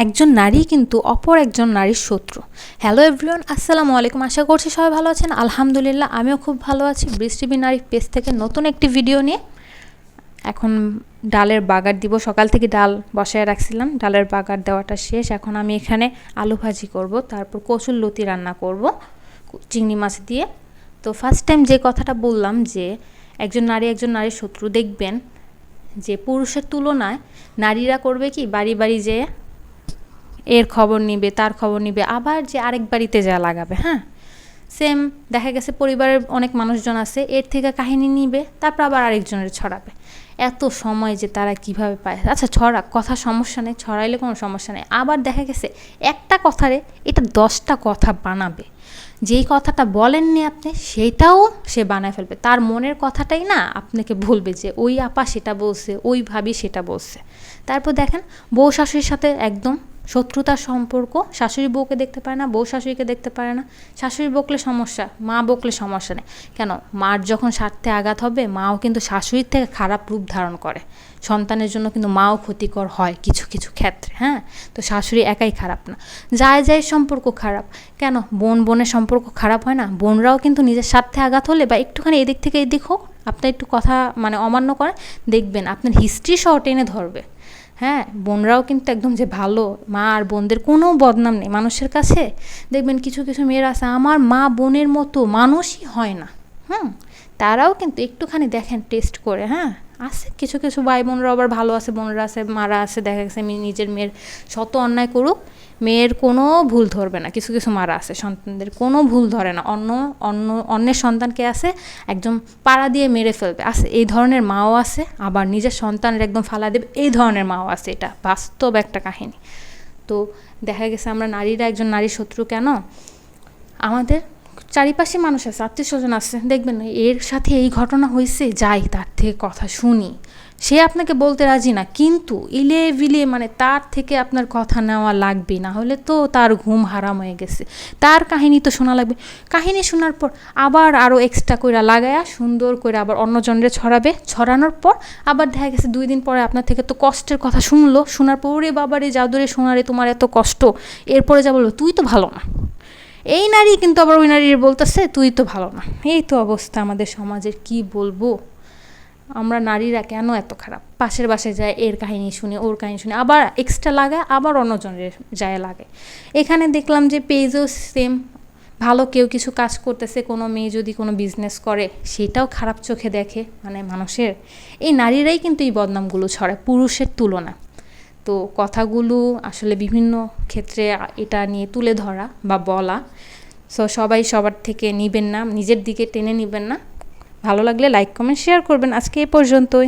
একজন নারী কিন্তু অপর একজন নারীর শত্রু। হ্যালো এভরিওয়ান আসসালামু আলাইকুম। আশা করছি সবাই ভালো আছেন। আলহামদুলিল্লাহ, আমিও খুব ভালো আছি। বৃষ্টিবি নারী পেজ থেকে নতুন একটি ভিডিও নিয়ে। এখন ডালের বাগার দিব। সকাল থেকে ডাল বসায় রাখছিলাম। ডালের বাগার দেওয়াটা শেষ। এখন আমি এখানে আলু ভাজি করব। তারপর কচুর লতি রান্না করব, চিংড়ি মাছ দিয়ে। তো ফার্স্ট টাইম যে কথাটা বললাম যে, একজন নারী একজন নারীর শত্রু দেখবেন যে পুরুষের তুলনায় নারীরা করবে কি? বাড়ি বাড়ি যেয়ে এর খবর নিবে, তার খবর নিবে, আবার যে আরেক বাড়িতে যা লাগাবে হ্যাঁ? সেম দেখা গেছে পরিবারের অনেক মানুষজন আছে, এর থেকে কাহিনী নিবে, তারপর আবার আরেকজনের ছড়াবে। এত সময় যে তারা কীভাবে পায়। আচ্ছা ছড়া কথা সমস্যা নেই, ছড়াইলে কোনো সমস্যা নেই। আবার দেখা গেছে, একটা কথারে এটা দশটা কথা বানাবে। যেই কথাটা বলেননি আপনি, সেইটাও সে বানায় ফেলবে। তার মনের কথাটাই না আপনাকে ভুলবে যে, ওই আপা সেটা বলছে, ওই ভাবি সেটা বলছে। তারপর দেখেন, বউ শাশুড়ির সাথে একদম শত্রুতার সম্পর্ক, শাশুড়ি বউকে দেখতে পারে না, বউ শাশুড়িকে দেখতে পারে না। শাশুড়ি বকলে সমস্যা, মা বকলে সমস্যা নেই। কেন? মার যখন স্বার্থে আঘাত হবে, মাও কিন্তু শাশুড়ির থেকে খারাপ রূপ ধারণ করে। সন্তানের জন্য কিন্তু মাও ক্ষতিকর হয় কিছু কিছু ক্ষেত্রে হ্যাঁ? তো শাশুড়ি একাই খারাপ না। যায় যায় সম্পর্ক খারাপ। কেন? বোন, বোনের সম্পর্ক খারাপ হয় না? বোনরাও কিন্তু নিজের স্বার্থে আঘাত হলে বা একটুখানি এদিক থেকে এদিক হোক আপনি একটু কথা মানে অমান্য করেন দেখবেন আপনার হিস্ট্রি সহ টেনে ধরবে। হ্যাঁ বোনরাও কিন্তু একদম যে ভালো, মা আর বোনদের কোনো বদনাম নেই। মানুষের কাছে দেখবেন কিছু কিছু মেয়েরা আছে, আমার মা বোনের মতো মানুষই হয় না। হুম, তারাও কিন্তু একটুখানি দেখেন টেস্ট করে হ্যাঁ। আছে, কিছু কিছু ভাই বোনরা আবার ভালো আছে, বোনরা আছে, মারা আছে, দেখা গেছে আমি নিজের মেয়ের শত অন্যায় করুক, মেয়ের কোনো ভুল ধরবে না, কিছু কিছু মারা আছে, সন্তানদের কোনো ভুল ধরে না, অন্য অন্য, অন্যের সন্তানকে আছে, একদম পাড়া দিয়ে মেরে ফেলবে, আছে, এই ধরনের মাও আছে, আবার নিজের সন্তানের একদম ফালা দেবে, এই ধরনের মাও আছে, এটা বাস্তব একটা কাহিনী। তো দেখা গেছে আমরা নারীরা একজন নারীর শত্রু কেন? আমাদের চারিপাশে মানুষ আছে আত্মীয় স্বজন আছে, দেখবেন এর সাথে এই ঘটনা হয়েছে যাই তার থেকে কথা শুনি। সে আপনাকে বলতে রাজি না, কিন্তু ইলে বিলে মানে তার থেকে আপনার কথা নেওয়া লাগবে, না হলে তো তার ঘুম হারাম হয়ে গেছে। তার কাহিনী তো শোনা লাগবে। কাহিনী শোনার পর আবার আরও এক্সট্রা করে লাগায়া, সুন্দর করে আবার অন্যজনরে ছড়াবে। ছড়ানোর পর আবার দেখা গেছে দুই দিন পরে আপনার থেকে তো কষ্টের কথা শুনলো। শোনার পরে বাবারে, জাদুরে শোনারে তোমার এত কষ্ট। এরপরে যা বলল, তুই তো ভালো না। এই নারী কিন্তু আবার ওই নারীর বলতেছে, তুই তো ভালো না। এই তো অবস্থা আমাদের সমাজের, কি বলব? আমরা নারীরা কেন এত খারাপ? পাশের বাসায় যায়, এর কাহিনী শুনে, ওর কাহিনী শুনে, আবার এক্সট্রা লাগায় আবার অন্যজনের যায় লাগে। এখানে দেখলাম যে পেজও সেম ভালো কেউ কিছু কাজ করতেছে, কোনো মেয়ে যদি কোনো বিজনেস করে, সেটাও খারাপ চোখে দেখে মানে মানুষের। এই নারীরাই কিন্তু এই বদনামগুলো ছড়ায়, পুরুষের তুলনা তো কথাগুলো আসলে বিভিন্ন ক্ষেত্রে এটা নিয়ে তুলে ধরা বা বলা। সো সবাই সবার থেকে নিবেন না, নিজের দিকে টেনে নিবেন না। ভালো লাগলে লাইক কমেন্ট শেয়ার করবেন। আজকে এ পর্যন্তই।